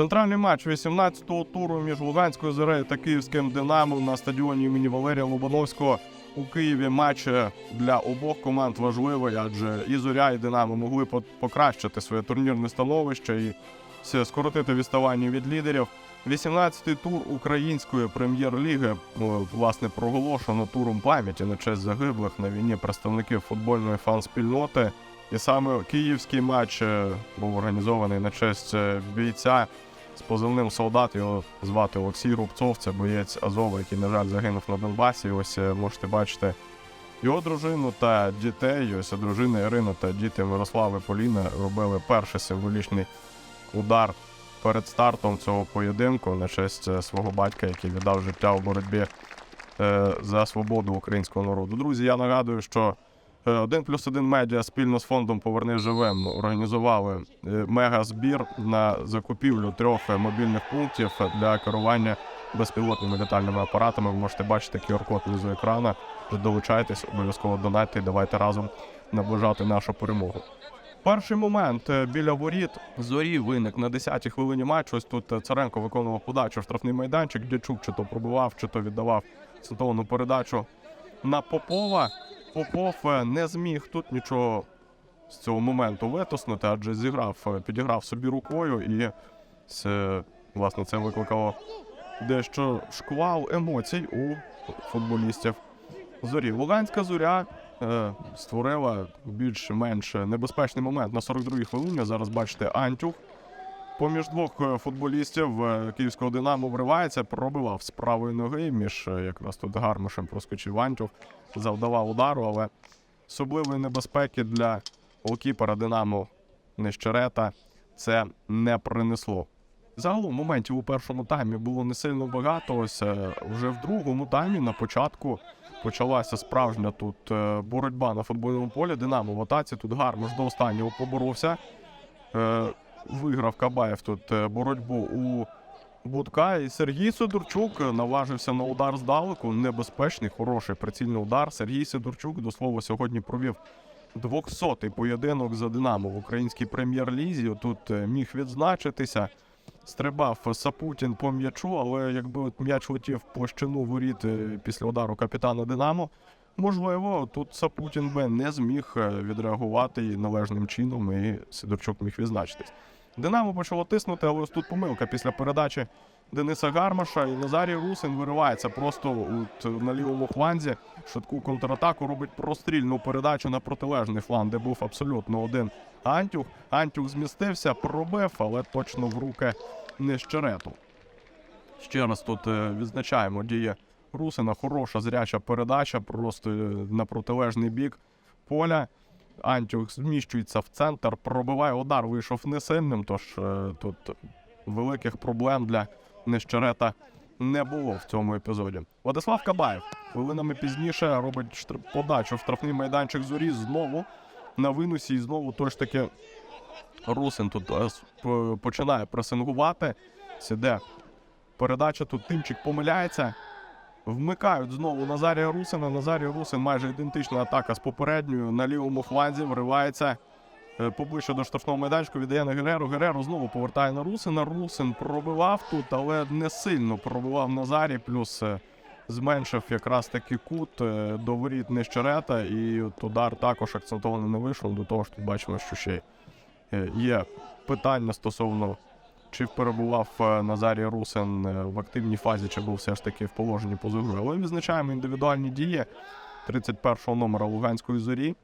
Центральний матч 18-го туру між Луганською зорею та Київським Динамо на стадіоні імені Валерія Лобановського у Києві. Матч для обох команд важливий, адже і зоря, і Динамо могли покращити своє турнірне становище і скоротити відставання від лідерів. 18-й тур української прем'єр-ліги власне проголошено туром пам'яті на честь загиблих на війні представників футбольної фан-спільноти. І саме київський матч е, був організований на честь е, бійця з позивним солдат. Його звати Олексій Рубцов. Це боєць Азова, який, на жаль, загинув на Донбасі. Ось е, можете бачити його дружину та дітей. Ось дружина Ірина та діти Мирослава Поліна робили перший символічний удар перед стартом цього поєдинку на честь е, свого батька, який віддав життя у боротьбі е, за свободу українського народу. Друзі, я нагадую, що е, один плюс один медіа спільно з фондом Повернись живим організували е, мега-збір на закупівлю трьох е, мобільних пунктів для керування безпілотними літальними апаратами. Ви можете бачити QR-код внизу екрана. Долучайтесь, обов'язково донайте давайте разом наближати нашу перемогу. Перший момент е, біля воріт зорі виник на 10-й хвилині матчу. Ось тут е, Царенко виконував подачу штрафний майданчик. Дячук чи то пробував, чи то віддавав цитовану передачу на Попова. Попов е, не зміг тут нічого з цього моменту витиснути, адже зіграв, е, підіграв собі рукою, і це, власне це викликало дещо шквал емоцій у футболістів зорі. Луганська зоря е, створила більш-менш небезпечний момент на 42-й хвилині. Зараз бачите Антюх. Поміж двох е, футболістів е, київського Динамо вривається, пробивав з правої ноги. Між е, якраз тут гармошем проскочив Антюх, завдавав удару, але особливої небезпеки для голкіпера Динамо Нещерета це не принесло. Загалом моментів у першому таймі було не сильно багато. Ось вже в другому таймі на початку почалася справжня тут боротьба на футбольному полі. Динамо в атаці тут гармош до останнього поборовся. Виграв Кабаєв тут е, боротьбу у Будка. І Сергій Сидорчук е, наважився на удар здалеку. Небезпечний, хороший прицільний удар. Сергій Сидорчук, до слова, сьогодні провів 200-й поєдинок за Динамо в українській прем'єр-лізі. Тут е, міг відзначитися. Стрибав Сапутін по м'ячу, але якби м'яч летів в площину воріт після удару капітана Динамо, можливо, тут Сапутін би не зміг е, відреагувати належним чином, і Сидорчук міг відзначитись. Динамо почало тиснути, але ось тут помилка після передачі Дениса Гармаша і Назарій Русин виривається просто от на лівому фланзі. Швидку контратаку робить прострільну передачу на протилежний фланг, де був абсолютно один Антюх. Антюх змістився, пробив, але точно в руки Нещерету. Ще раз тут е, відзначаємо дії Русина. Хороша зряча передача, просто е, на протилежний бік поля. Антюх зміщується в центр, пробиває удар, вийшов не сильним, тож е, тут великих проблем для Нещерета не було в цьому епізоді. Владислав Кабаєв хвилинами пізніше робить подачу в штрафний майданчик зорі знову на виносі, і знову той ж таки Русин тут е, починає пресингувати. Сіде передача тут Тимчик помиляється. Вмикають знову Назарія Русина. Назарій Русин майже ідентична атака з попередньою на лівому фланзі. Вривається е, поближче до штрафного майданчика. Віддає на Гереру. Гереру знову повертає на Русина. Русин пробивав тут, але не сильно пробивав Назарій. Плюс е, зменшив якраз таки кут е, до воріт Нещерета. І от удар також акцентовано не вийшов. До того ж, тут бачимо, що ще є питання стосовно чи перебував е, Назарій Русин е, в активній фазі, чи був все ж таки в положенні поза грою. Але відзначаємо індивідуальні дії 31-го номера Луганської зорі.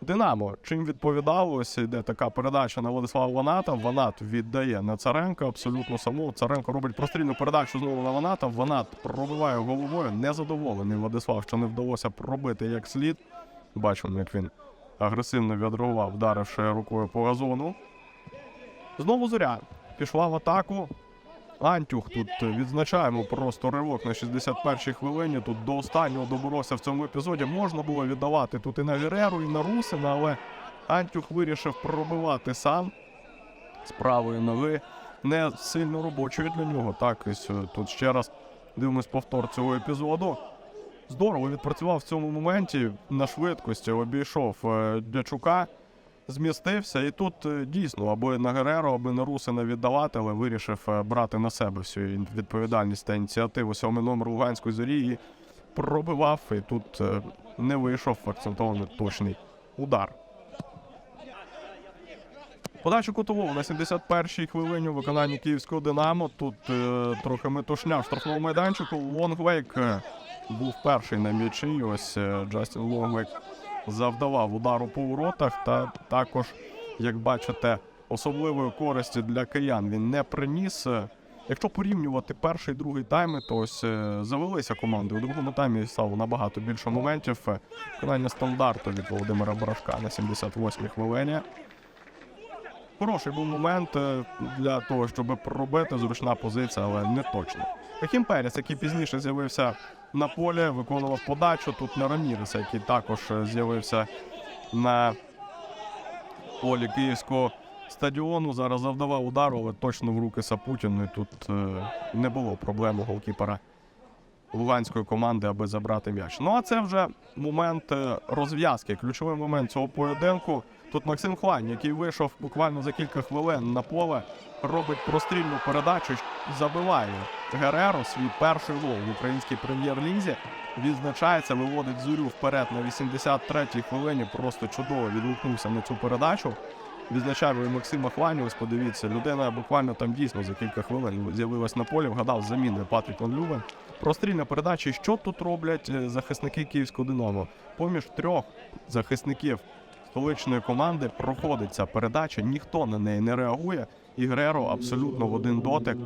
Динамо, чим відповідало, ось йде така передача на Владислава Ваната. Ванат віддає на Царенка абсолютно саму. Царенко робить прострільну передачу знову на Ваната. Ванат пробиває головою. Незадоволений Владислав, що не вдалося пробити як слід. Бачимо, як він агресивно відреагував, вдаривши рукою по газону. Знову зоря пішла в атаку. Антюх тут е, відзначаємо просто ривок на 61-й хвилині. Тут до останнього доборовся в цьому епізоді. Можна було віддавати тут і на Гереру, і на Русина, але Антюх вирішив пробивати сам з правої ноги. Не сильно робочою для нього. Так, ось е, тут ще раз дивимось повтор цього епізоду. Здорово відпрацював в цьому моменті на швидкості, обійшов е, Дячука змістився. І тут е, дійсно аби на Гереро, аби на Русина віддавати, але вирішив е, брати на себе всю відповідальність та ініціативу сьомий номер Луганської зорі і пробивав. І тут е, не вийшов акцентований точний удар. Подачу кутового на 71-й хвилині у виконанні київського Динамо. Тут е, трохи метушня в штрафному майданчику. Лонгвейк був перший на м'ячі. Ось Джастін Лонгвейк завдавав удару по воротах. Та також, як бачите, особливої користі для киян він не приніс. Якщо порівнювати перший і другий тайми, то ось е, завелися команди. У другому таймі стало набагато більше моментів. Виконання стандарту від Володимира Барашка на 78-й хвилині. Хороший був момент е, для того, щоб пробити зручна позиція, але не точно. Хім Перес, який пізніше з'явився на полі, виконував подачу. Тут на Раміреса, який також е, з'явився на полі київського стадіону. Зараз завдавав удару, але точно в руки Сапутіну. І тут е, не було проблем у голкіпера луганської команди, аби забрати м'яч. Ну а це вже момент е, розв'язки. Ключовий момент цього поєдинку. Тут Максим Хлань, який вийшов буквально за кілька хвилин на поле, робить прострільну передачу, забиває Гереро свій перший гол в українській прем'єр-лізі. Відзначається, виводить зорю вперед на 83-й хвилині. Просто чудово відгукнувся на цю передачу. Відзначав і Максима Хланю. Подивіться, людина буквально там дійсно за кілька хвилин з'явилась на полі, вгадав заміни Патрік Ван Лювен. Прострільна передача. Що тут роблять е, захисники київського Динамо? Поміж трьох захисників столичної команди проходить ця передача, ніхто на неї не реагує. І Греро абсолютно в один дотик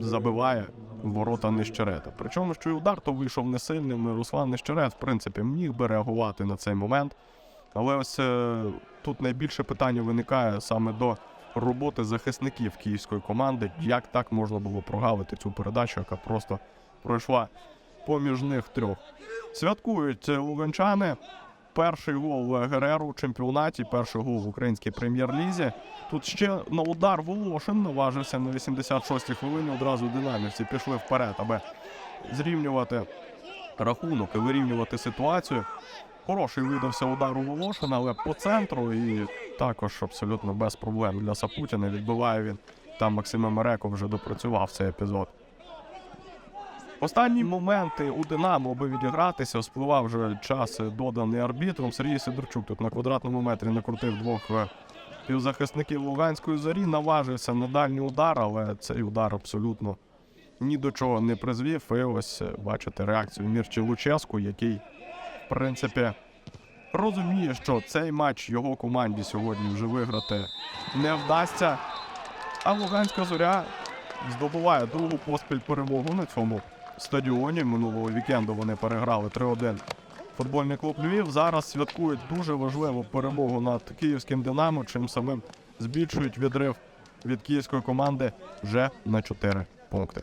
забиває ворота Нещерета. Причому, що і удар то вийшов не сильним. Руслан Нещерет, в принципі, міг би реагувати на цей момент. Але ось е, тут найбільше питання виникає саме до роботи захисників київської команди. Як так можна було прогавити цю передачу, яка просто пройшла поміж них трьох. Святкують е, луганчани. Перший гол Гереру у чемпіонаті, перший гол в українській прем'єр-лізі. Тут ще на удар Волошин наважився на 86-й хвилині. Одразу динамівці пішли вперед, аби зрівнювати рахунок і вирівнювати ситуацію. Хороший видався удар у Волошина, але по центру і також абсолютно без проблем для Сапутіна. Відбиває він. Там Максим Мереко вже допрацював цей епізод. Останні моменти у Динамо, аби відігратися, спливав вже час е, доданий арбітром. Сергій Сидорчук тут на квадратному метрі накрутив двох е, півзахисників Луганської зорі, наважився на дальній удар, але цей удар абсолютно ні до чого не призвів. І ось е, бачите реакцію Мірчі Луческу, який, принципі, розуміє, що цей матч його команді сьогодні вже виграти не вдасться. А Луганська зоря здобуває другу поспіль перемогу на цьому стадіоні. Минулого вікенду вони переграли 3-1. Футбольний клуб Львів зараз святкують дуже важливу перемогу над київським Динамо, чим самим збільшують відрив від київської команди вже на 4 пункти.